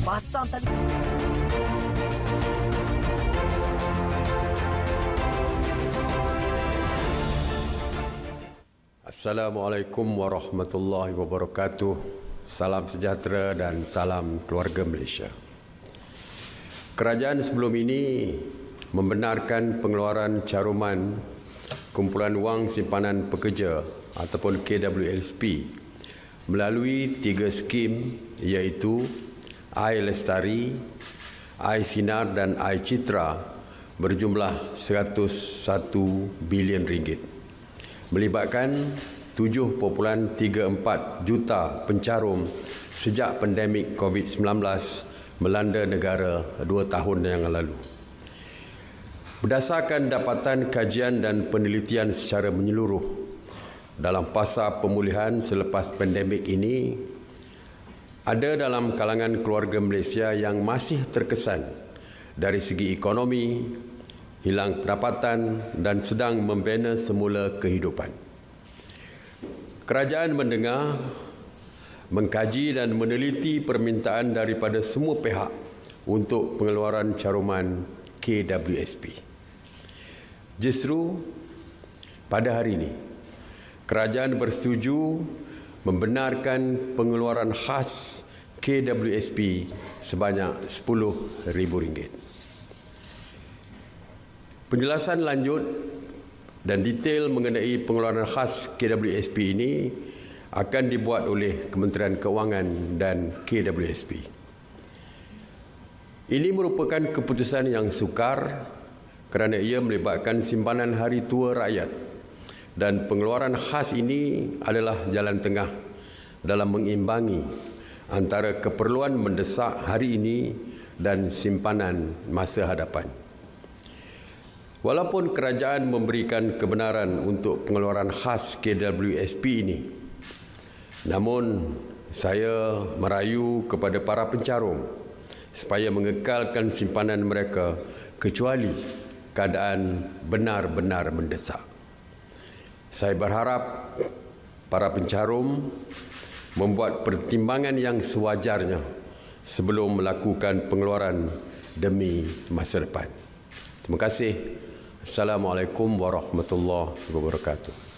Pasang tali. Assalamualaikum warahmatullahi wabarakatuh. Salam sejahtera dan salam keluarga Malaysia. Kerajaan sebelum ini membenarkan pengeluaran caruman kumpulan wang simpanan pekerja ataupun KWLSP melalui tiga skim iaitu Air Lestari, Air Sinar dan Air Citra berjumlah 101 bilion ringgit melibatkan 7.34 juta pencarum sejak pandemik COVID-19 melanda negara dua tahun yang lalu. Berdasarkan dapatan kajian dan penelitian secara menyeluruh dalam fasa pemulihan selepas pandemik ini, ada dalam kalangan keluarga Malaysia yang masih terkesan dari segi ekonomi, hilang pendapatan dan sedang membina semula kehidupan. Kerajaan mendengar, mengkaji dan meneliti permintaan daripada semua pihak untuk pengeluaran caruman KWSP. Justru pada hari ini, kerajaan bersetuju membenarkan pengeluaran khas KWSP sebanyak RM10,000. Penjelasan lanjut dan detail mengenai pengeluaran khas KWSP ini akan dibuat oleh Kementerian Keuangan dan KWSP. Ini merupakan keputusan yang sukar kerana ia melibatkan simpanan hari tua rakyat dan pengeluaran khas ini adalah jalan tengah dalam mengimbangi antara keperluan mendesak hari ini dan simpanan masa hadapan. Walaupun kerajaan memberikan kebenaran untuk pengeluaran khas KWSP ini, namun saya merayu kepada para pencarum supaya mengekalkan simpanan mereka kecuali keadaan benar-benar mendesak. Saya berharap para pencarum membuat pertimbangan yang sewajarnya sebelum melakukan pengeluaran demi masa depan. Terima kasih. Assalamualaikum warahmatullahi wabarakatuh.